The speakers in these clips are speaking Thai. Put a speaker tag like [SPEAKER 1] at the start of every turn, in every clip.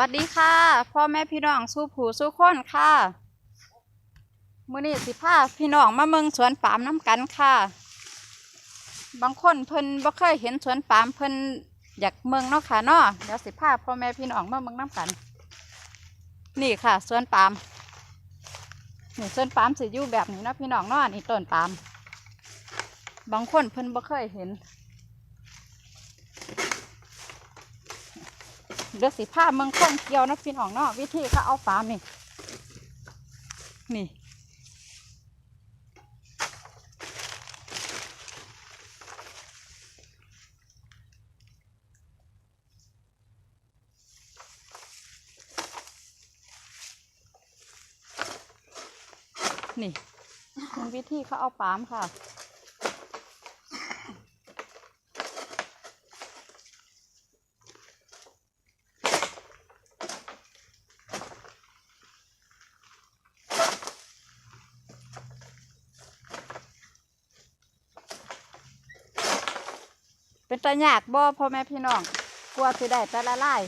[SPEAKER 1] วัสดีค่ะ พ่อแม่พี่น้องสู้ผูสู้คนค่ะมื้อนี้สิพาพี่น้องมาเมืองสวนปามน้ำกันค่ะ บางคนเพิ่นบ่เคยเห็นสวนปามเพิ่นอยากเมืองเนาะค่ะเนาะเดี๋ยวสิพาพ่อแม่พี่น้องมาเมืองน้ำกัน นี่ค่ะสวนปามนี่สวนปามสิอยู่แบบนี้เนาะพี่น้องเนาะนี่ต้นปาม บางคนเพิ่นบ่เคยเห็น เดือสีผ้าเมืองคนเกี่ยวนะพี่น้องเนาะวิธีเขาเอาฟามนี่ นี่ นี่วิธีเขาเอาฟามค่ะ ตายากบ่พ่อแม่พี่น้องกลัวสิได้แต่ละลาย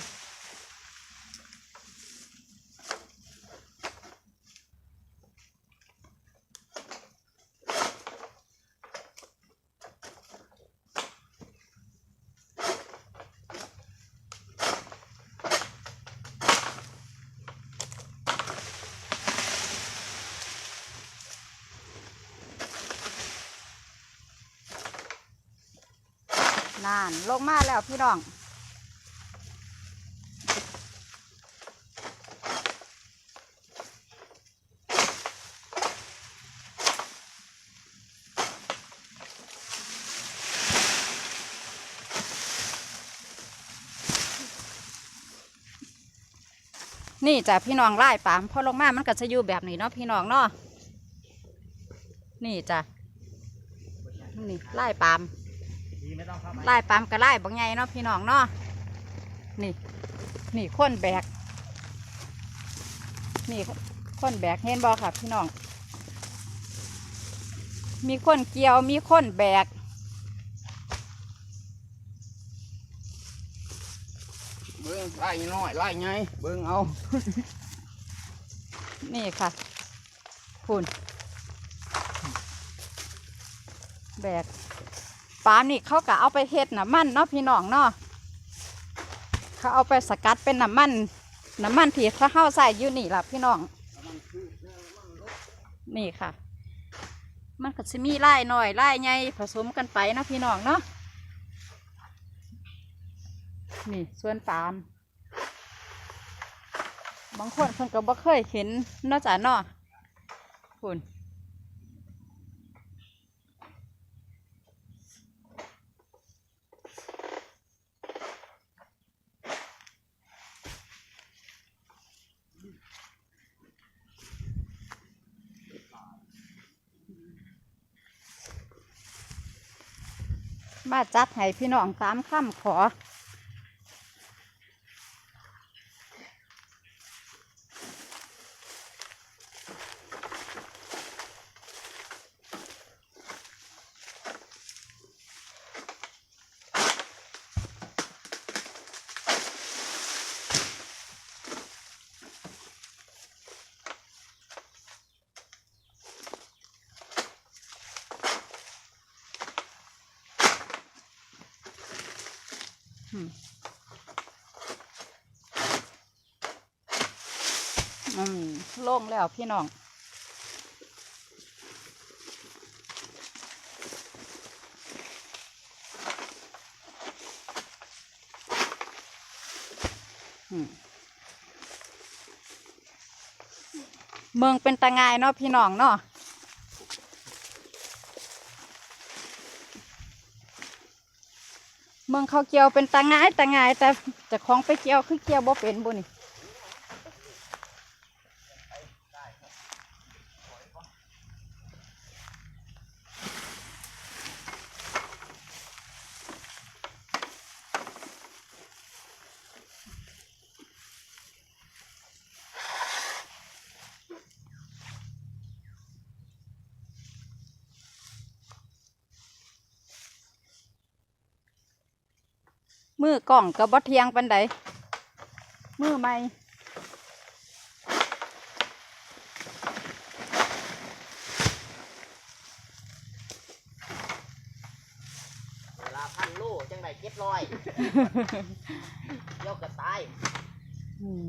[SPEAKER 1] นานลงมาแล้วพี่น้องนี่จ้ะพี่น้องไล่ปามพอลงมามันก็จะอยู่แบบนี้เนาะพี่น้องเนาะนี่จ้ะนี่ไล่ปาม
[SPEAKER 2] ไม่ต้องเข้ามา
[SPEAKER 1] ไล่ปามก็ไล่บางไงเนาะพี่น้องเนาะนี่ นี่ค้นแบก นี่ค้นแบกเห็นบอค่ะพี่น้อง มีคนเกี่ยวมีคนแบก
[SPEAKER 2] เบิ้งไล่น้อยไล่ไงเบิ้งเอา
[SPEAKER 1] นี่ค่ะคุณแบก ปาล์มนี่เขาก็เอาไปเฮ็ดน้ำมันเนาะพี่น้องเนาะเขาเอาไปสกัดเป็นน้ำมันน้ำมันที่เขาเข้าใส่อยู่นี่ล่ะพี่น้อง นี่ค่ะ มันก็จะมีไล่หน่อยไล่ใหญ่ผสมกันไปเนาะพี่น้องเนาะนี่ส่วนปาล์มบางคนเพิ่นก็บ่เคยเห็นนอกจากเนาะคุณ มาจัดให้พี่น้องตามคำขอ อืมอืมโล่งแล้วพี่น้องอืมเมืองเป็นตะไงเนาะพี่น้องเนาะ เมืองเขาเกี่ยวเป็นตาง่ายตาง่ายแต่จะคล้องไปเกี่ยวคือเกี่ยวบ่เป็นบุนี่ มือกล่องกับบ่เทียงปันใดมือใหม่
[SPEAKER 3] เวลาพันลูกจังไดเจ็ดร้อยเดี๋ยวก็ตาย
[SPEAKER 1] อืม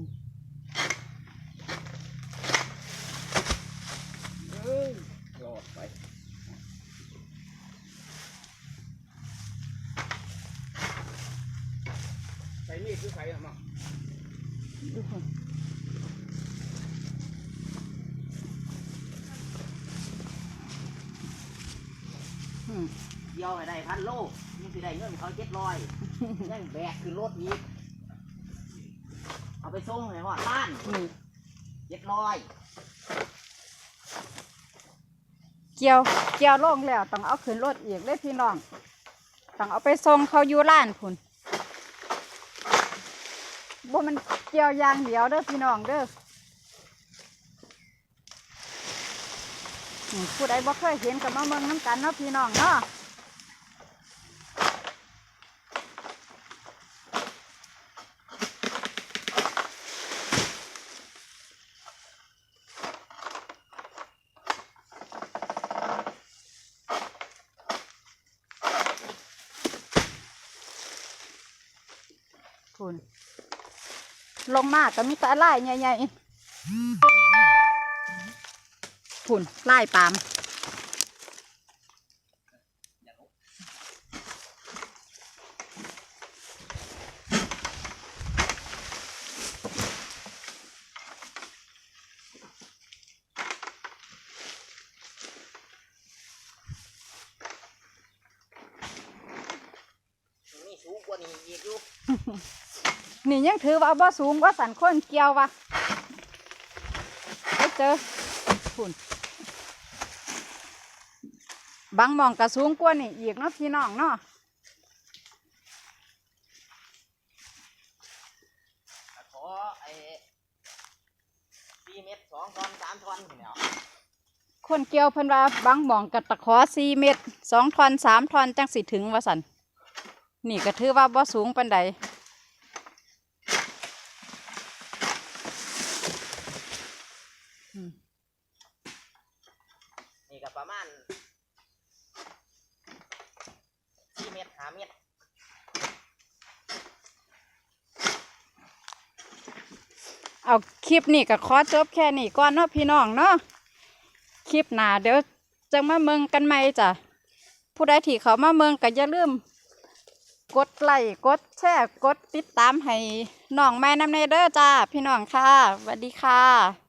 [SPEAKER 2] เอ้ยรอดไปใส่มีด คือใครอะมั่ง
[SPEAKER 1] อืม
[SPEAKER 3] เดี๋ยวให้ได้พันลูกนี่สิได้เงินเขาเจ็ดร้อยยังแบกขึ้นรถอีกเอาไปส่งให้หอดบ้าน
[SPEAKER 1] นี่
[SPEAKER 3] เจ็ดร้อย
[SPEAKER 1] เกี่ยวเกี่ยวลงแล้วต้องเอาขึ้นรถอีกเลยพี่น้อง ต้องเอาไปส่งเขาอยู่ร้านพุ่น บ่มันเกี่ยวยางเดียวเด้อพี่น้องเด้อผู้ใดบ่เคยเห็นกับมาเมืองน้ำกันเนาะพี่น้องเนาะ ลงมากก็มีแต่ไล่ใหญ่ๆคุณไล่ปาม
[SPEAKER 3] มีสูงกว่านี้อีกอยู่
[SPEAKER 1] นี่ยังถือว่าบ่สูงว่าสันคนเกี่ยววะไปเจอคุณบางหมองก็สูงกว่านี่อีกเนาะพี่น้องเนาะ
[SPEAKER 3] ขอไอ้สี่เมตรสองทอนสามทอนเดี๋ยว
[SPEAKER 1] คนเกี่ยวเพิ่นว่าบางหมองกับตะขอสี่เมตรสองทอนสามทอนจังสิถึงว่าสันนี่ก็ถือว่าบ่สูงปานใด
[SPEAKER 3] ประมาณสี่เมตรห้าเมตร
[SPEAKER 1] เอาคลิปนี้ก็ขอจบแค่นี้ก่อนเนาะพี่น้องเนาะคลิปหน้าเดี๋ยวจะมาเมืองกันใหม่จ้ะผู้ใดที่เขามาเมืองก็อย่าลืมกดไลค์กดแชร์กดติดตามให้น้องแม่น้ำเนเด้อจ้า พี่น้องค่ะสวัสดีค่ะ